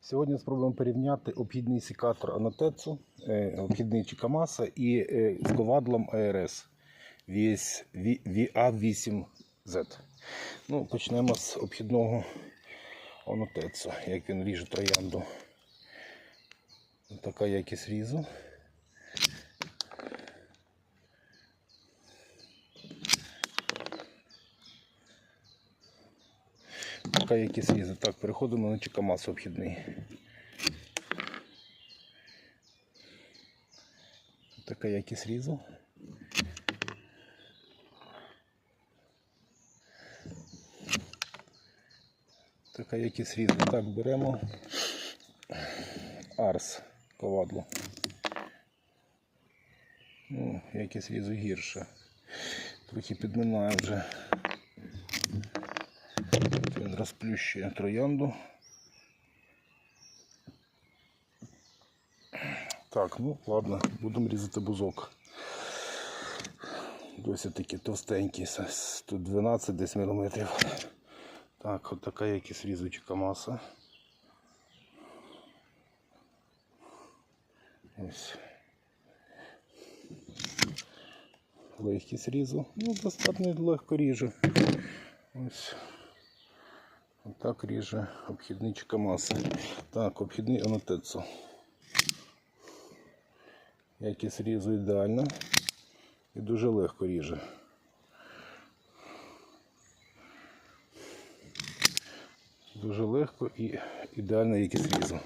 Сьогодні спробуємо порівняти обхідний секатор Анотецу, е, обхідний Чикамаса і е, з ковадлом АРС VA8Z. Ну, почнемо з обхідного Анотецу, як він ріже троянду. Така якість різу. Така якість різу. Так, переходимо на Чикамасу обхідний. Така якість різу. Така якість різу. Так, беремо арс ковадло. Ну, якість різу гірше. Трохи підминає вже. Він розплющує троянду. Так, ну ладно, будемо різати бузок. Досить таки товстенький, с- тут 12 десь міліметрів. Так, от така якість різучка маса. Ось. Легкість різу. Ну, достатньо легко ріже. Ось. Отак ріже обхідний Чикамаса. Так, обхідний анотецо. Якість різу ідеальна і дуже легко ріже. Дуже легко і ідеальна якість різу.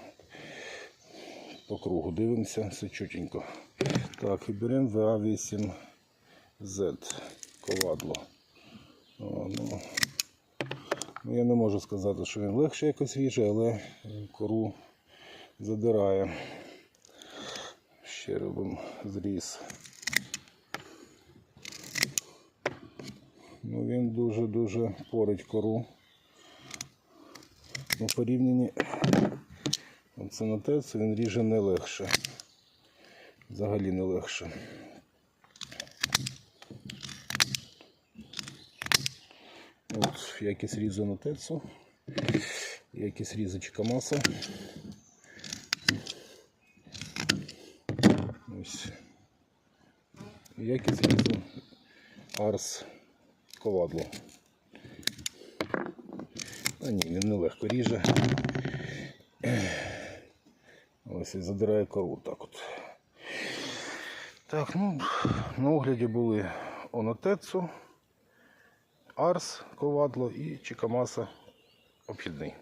По кругу дивимося, все чутенько. Так, і беремо VA8Z ковадло. О, Ну, я не можу сказати, що він легше якось ріже, але кору задирає. Ще робимо зріз. Ну, він дуже-дуже порить кору. Ну, в порівнянні це на те, це він ріже не легше. Взагалі не легше. От якість різу на тецу, якість різочка маса. Ось. Якість різу арс ковадло. А ні, він нелегко ріже. Ось і задирає кору так от. Так, ну, на огляді були Онотецу. Арс ковадло і Чикамаса обхідний.